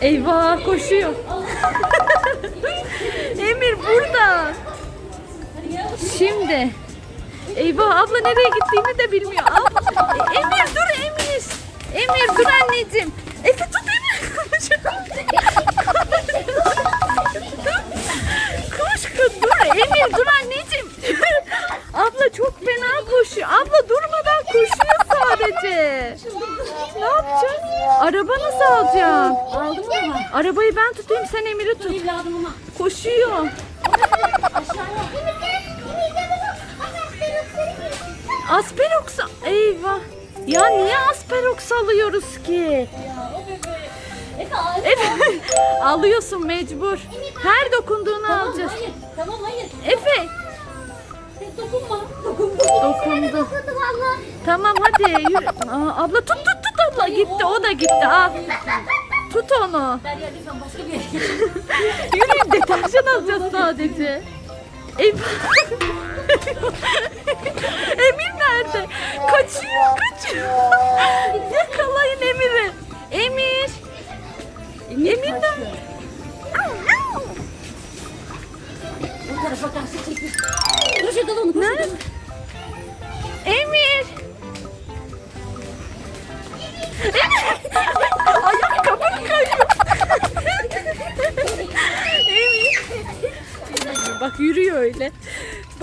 Eyvah koşuyor. Emir burada. Şimdi. Eyvah abla nereye gittiğini de bilmiyor. Abla, Emir dur Emir. Emir dur anneciğim. Efe tut Emir. Koş kız dur Emir dur anneciğim. Abla çok fena koşuyor. Abla durmadan koşuyor sadece. Ne yapacağız? Araba nasıl alacağım? Aldım ama. Arabayı ben tutayım sen Emir'i tut. Koşuyor. Asperox eyvah. Ya niye Asperox alıyoruz ki? Efe al. Efe alıyorsun mecbur. Her dokunduğunu Tamam alacağız. hayır. Tamam hayır. Efe dokunma. Dokunma. dokundu. Tamam hadi yürü. Aa, abla tut tut tut abla gitti o da gitti al. Tut onu. Derya lütfen başka bir yere. Yürüyün deterjan alacağız sadece. Eyvah. Emir nerede? Kaçıyor kaçıyor. Yakalayın Emir'i. Emir. Emir nerede? Bu tarafa karşı çekil. Koş yakala onu. Koş Nerede? yakala. Emir.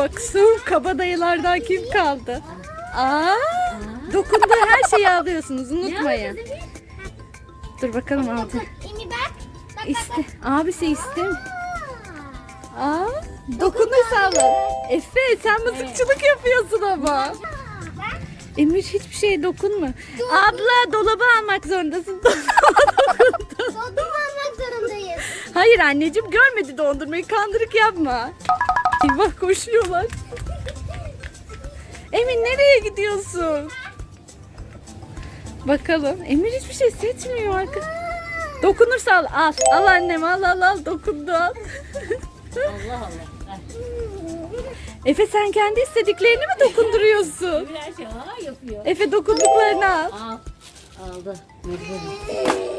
Bak su kabadayılardan kim kaldı? Aa, dokunduğu her şeyi alıyorsunuz unutmayın. Dur bakalım aldı. İste. Abisi iste. Aa, dokunursa alın. Efe sen mızıkçılık yapıyorsun ama. Emir hiçbir şeye dokunma. Abla dolabı almak zorundasın. Dondurma almak zorundayız. Hayır anneciğim görmedi dondurmayı kandırık yapma. Eyvah koşuyorlar. Emir nereye gidiyorsun? Bakalım. Emir hiçbir şey seçmiyor arka. Dokunursa al. Al, al annem al al al dokundu al. Allah Allah. Efe sen kendi istediklerini mi dokunduruyorsun? Her şey ha yapıyor. Efe dokunduklarını al. Al. Aldı.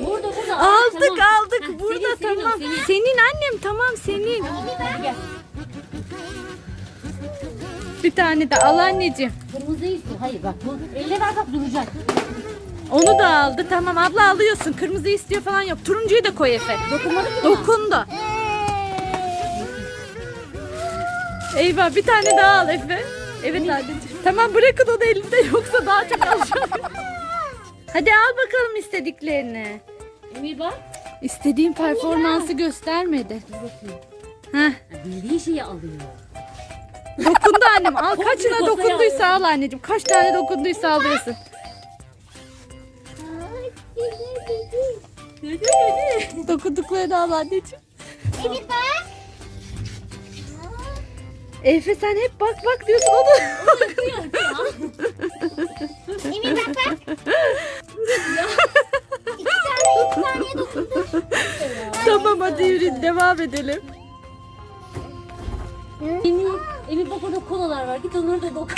Burada burada. Aldık aldık burada senin, senin tamam. senin. Senin annem tamam senin. Hadi gel. Bir tane de al anneciğim. Kırmızıyı istiyor. Hayır bak bu eline ver bak duracak. Onu da aldı tamam abla alıyorsun. Kırmızı istiyor falan yok. Turuncuyu da koy Efe. Dokunmadı mı? Dokundu. Eyvah bir tane daha al Efe. Evet anneciğim. Tamam bırakın onu elinde yoksa daha çok alacağım. Hadi al bakalım istediklerini. Emir bak. İstediğim performansı göstermedi. Heh. Bildiği şeyi alıyor. Dokundu annem. Al kaçına dokunduysa al anneciğim. Kaç tane dokunduysa alıyorsun. Dedi dedi. Dokunduklarını al anneciğim. Emi bak. Efe sen hep bak bak diyorsun o da. Emi bak bak. İki tane, iki tane dokundu. tamam hadi yürüyün devam edelim. Emir, Emir bak orada kolalar var. Git onları da dokun.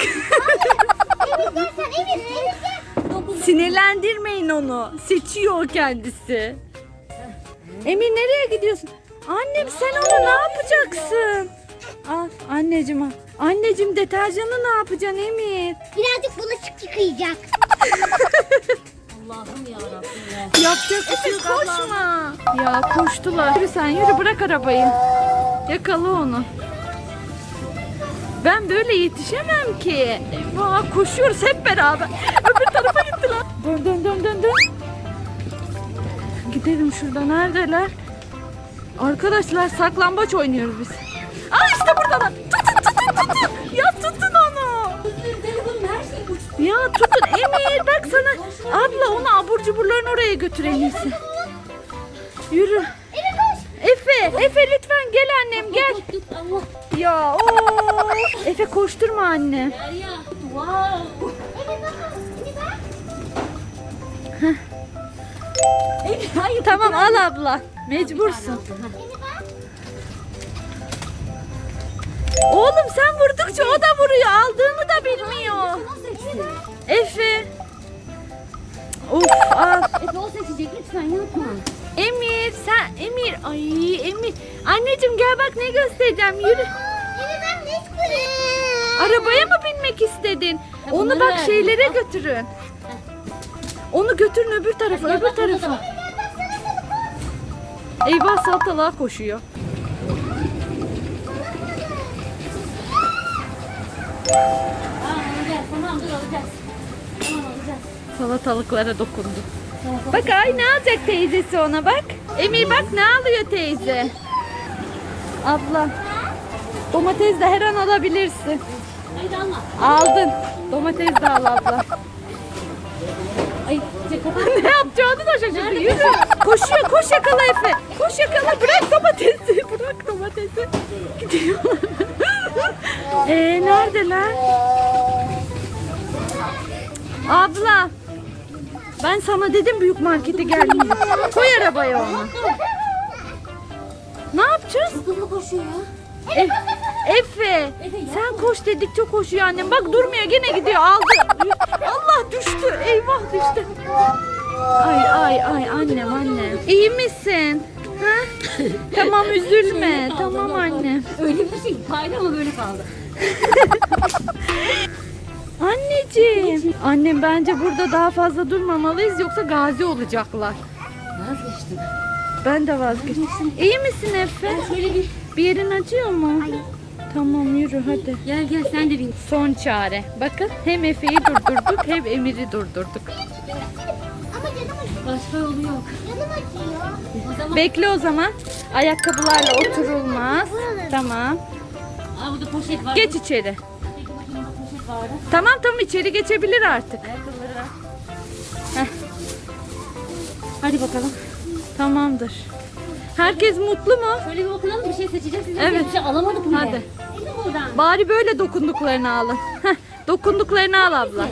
Emi gel sen Emi. Emi gel. dokun. Sinirlendirmeyin onu. Seçiyor kendisi. Emir nereye gidiyorsun? Annem sen onu ne yapacaksın? Al anneciğim al. Anneciğim deterjanı ne yapacaksın Emir? Birazcık bulaşık yıkayacak. Allah'ım ya Rabbim ya. Yapacak bir şey yok koşma. Ya koştular. Yürü sen yürü bırak arabayı. Yakala onu. Ben böyle yetişemem ki. Eyvah koşuyoruz hep beraber. Öbür tarafa gittiler. Dön dön dön dön dön. Gidelim şurada neredeler? Arkadaşlar saklambaç oynuyoruz biz. Aa işte buradalar. Tutun tutun tutun. Ya tutun onu. Ya tutun Emir bak sana. Abla onu abur cuburların oraya götür en. Yürü. Efe, Efe lütfen gel annem gel. Allah. Ya o. Efe koşturma anne. Derya. Wow. Hayır. Tamam al abla. Mecbursun. Oğlum sen vurdukça o da vuruyor. Aldığını da bilmiyor. Efe. Of al. Efe o seçecek lütfen yapma. Emir. sen Emir. Ay Emir. Anneciğim gel bak ne göstereceğim. Yürü. Emir ben ne istiyorum? Arabaya mı binmek istedin? Onu bunları bak verdim. şeylere götürün. Onu götürün öbür tarafa, öbür tarafa. Eyvah salatalığa koşuyor. Tamam alacağız. Tamam alacağız. Salatalıklara dokundu. Bak ay ne alacak teyzesi ona bak. Emir bak ne alıyor teyze. Abla. Domates de her an alabilirsin. Aldın. Domates de al abla. Ay ne yapacağını da şaşırdı. Yürü. Koşuyor. Koş yakala Efe. Koş yakala. Bırak domatesi. Bırak domatesi. Gidiyor. Eee neredeler? Abla. Ben sana dedim büyük markete gelmeyin. Koy arabaya onu. Ne yapacağız? Hızlı koşuyor ya. E- Efe, sen koş dedikçe koşuyor annem. Bak durmuyor gene gidiyor. Aldı. Allah düştü. Eyvah düştü. Ay ay ay annem annem. İyi misin? Ha? Tamam üzülme. Tamam anne. Öyle bir şey kaydı ama böyle kaldı. Anneciğim. Annem bence burada daha fazla durmamalıyız yoksa gazi olacaklar. Vazgeçtim. Ben de vazgeçtim. İyi misin Efe? Şöyle bir Bir yerin acıyor mu? Tamam yürü hadi. gel gel sen de bin. Son çare. Bakın hem Efe'yi durdurduk hem Emir'i durdurduk. Ama canım acıyor. Başka yolu yok. Canım acıyor. O zaman Bekle o zaman. Ayakkabılarla oturulmaz. Tamam. Aa burada poşet var. Geç içeri. Tamam tamam içeri geçebilir artık. Ayakkabıları ver. Heh. Hadi bakalım. Tamamdır. Herkes mutlu mu? Şöyle bir bakalım bir şey seçeceğiz. Evet. bir şey alamadık mı? Hadi. Buradan. Bari böyle dokunduklarını alın. Heh, dokunduklarını al abla.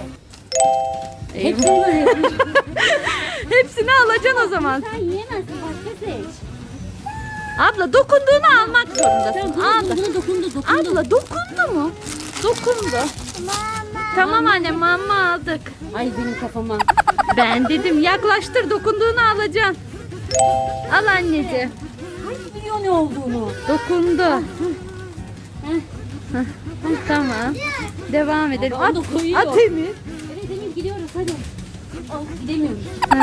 Hepsini böyle. Hepsini alacaksın o zaman. Sen yiyemezsin başka seç. Abla dokunduğunu almak zorundasın. Tamam Abla. buna dokundu dokundu. Abla dokundu mu? Dokundu. Tamam anne mama aldık. Ay benim kafama. Ben dedim yaklaştır dokunduğunu alacaksın. Al anneciğim. Ay biliyor ne olduğunu. Dokundu. Heh. Heh, tamam. Devam edelim. At, at Emir. Evet Emir gidiyoruz hadi. Al gidemiyoruz. Heh.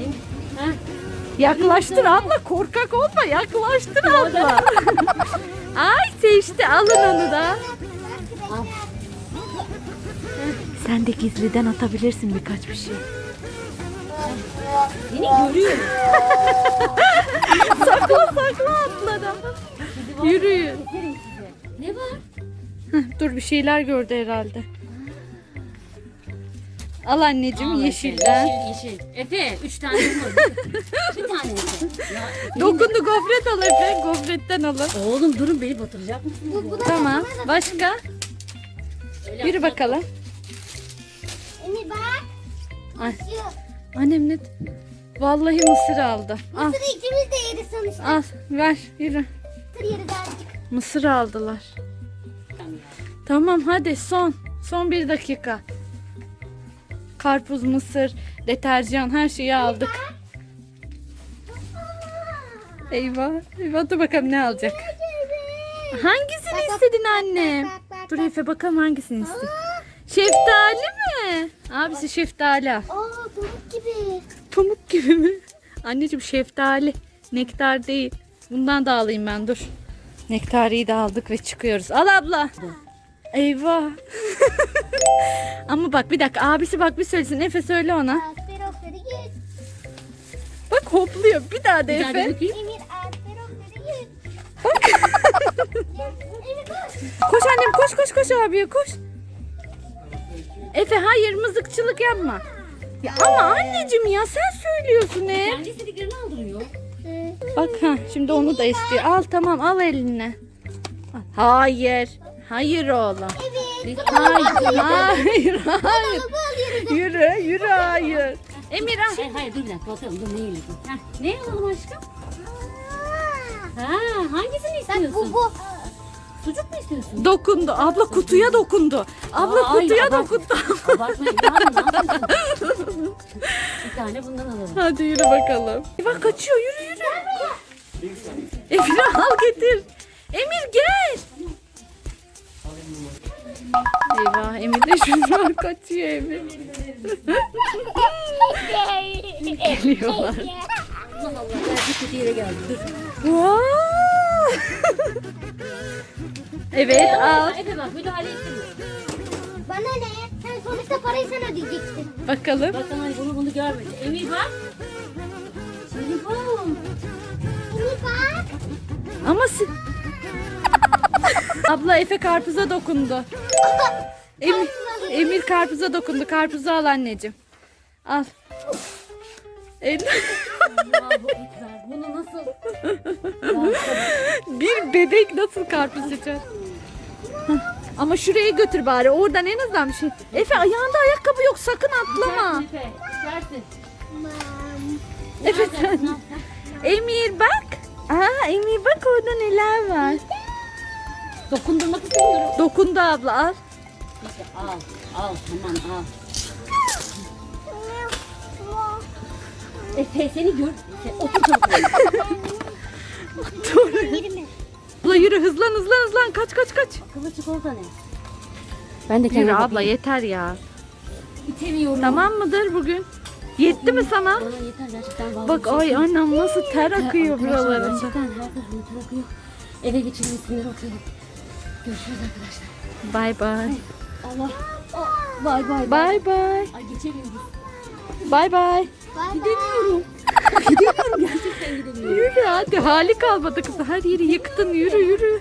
Emir. Heh. Yaklaştır abla korkak olma yaklaştır abla. Ay seçti alın onu da. Sen de gizliden atabilirsin birkaç bir şey. Seni görüyor. sakla sakla atlara. Yürüyün. Ne var? Dur bir şeyler gördü herhalde. Al anneciğim Al Efe, yeşilden. Yeşil, yeşil. Efe üç tane mi? bir tane Efe. Ya, Dokundu gofret al Efe. Gofretten alın. Oğlum durun beni batıracak mısınız? ya? Tamam. Başka? Yürü bakalım. Emir bak. Ay, annem ne? Vallahi mısır aldı. Al, Mısırı ikimiz de yeriz sonuçta. al, ver, yürü. Mısır yeriz azıcık. Mısır aldılar. Tamam hadi son. Son bir dakika. Karpuz, mısır, deterjan her şeyi aldık. Eyvah. Eyvah dur bakalım ne alacak. Hangisini istedin annem? bak, Dur Efe bakalım hangisini istedin. Şeftali mi? Abisi şeftali al. Aa pamuk gibi. Pamuk gibi mi? Anneciğim şeftali. Nektar değil. Bundan da alayım ben dur. Nektariyi de aldık ve çıkıyoruz. Al abla. Eyvah. Ama bak bir dakika abisi bak bir söylesin. Efe söyle ona. Bak hopluyor. Bir daha da Bir daha da Efe. Emir bak. Koş annem koş koş koş abiye koş. Efe hayır mızıkçılık yapma. Ya ama anneciğim ya sen söylüyorsun hep. Kendi istediklerini aldırıyor. Bak ha şimdi onu da istiyor. Al tamam al eline. Al. Hayır. Hayır oğlum. Neyse, Hayır, hayır, hayır. Yürü, yürü, hayır. Emir al. Hayır hayır dur bir dakika bakalım dur ne yiyelim. Heh, ne alalım aşkım? Ha hangisini istiyorsun? bu bu. Sucuk mu istiyorsun? Dokundu. Abla kutuya dokundu. Abla Aa, ay, kutuya abartma. dokundu. Abartma İbrahim ne yapıyorsun? Bir tane bundan alalım. Hadi yürü bakalım. Bak kaçıyor yürü yürü. Emir al getir. Emir gel. Eyvah Emir de şunlar kaçıyor Emir. Geliyorlar. Allah Allah. Ben bir kötü yere geldim. Dur. Wow. evet al. Efe bak müdahale ettim. Bana ne? Sen sonuçta parayı sen ödeyeceksin. Bakalım. Bakın hani bunu bunu görmedi. Emir bak. Şimdi bak. Emir bak. Ama si- Abla Efe karpuza dokundu. Emir, Emir karpuza dokundu. Karpuzu al anneciğim. Al. El- Ya bu Ekber bunu nasıl? Bir bebek nasıl karpuz seçer? Ama şuraya götür bari. Oradan en azından bir şey. Efe ayağında ayakkabı yok. Sakın atlama. Efe, içersin. Efe sen. Emir bak. Aa Emir bak orada neler var. Dokundurmak istemiyorum. Dokundu abla al. Al, al, tamam al. Efe seni gör. Efe, otur çabuk. Girme. Abla yürü hızlan hızlan hızlan. Kaç kaç kaç. Akıllı çikolata ne? Ben de Yürü kendime abla bakayım. yeter ya. İtemiyorum. Tamam mıdır bugün? Yetti mi sana? Bana yeter gerçekten. vallahi Bak bir şey ay annem nasıl ter akıyor Arkadaşlar, buralarında. Gerçekten her tarafım ter akıyor. Eve geçelim sinir atıyorum. Görüşürüz arkadaşlar. Bay bay. Allah. Oh, Bay bay. Bay bay. Ay bay. Bay bay. Gidemiyorum. Gidemiyorum gerçekten gidemiyorum. Yürü hadi hali kalmadı kız. Her yeri yıktın yürü yürü.